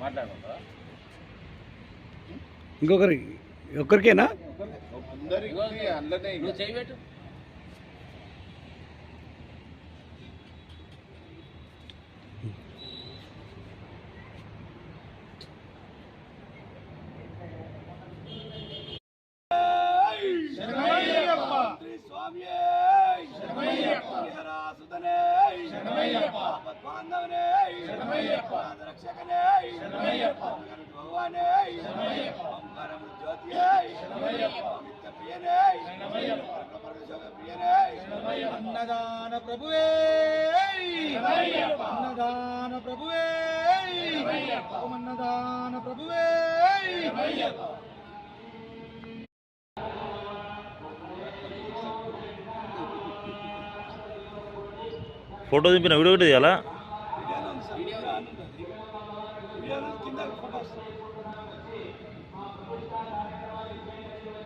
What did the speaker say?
మాట్లాడమంటారా ఇంకొకరి ఒక్కరికేనా? అందరికీ అందులోనే నువ్వు చేయి పెట్టు అన్నదాన ప్రభువే. అన్నదాన ప్రభువే. అన్నదాన ఫోటో దింపిన వీడియో ఒకటి తీయాలా?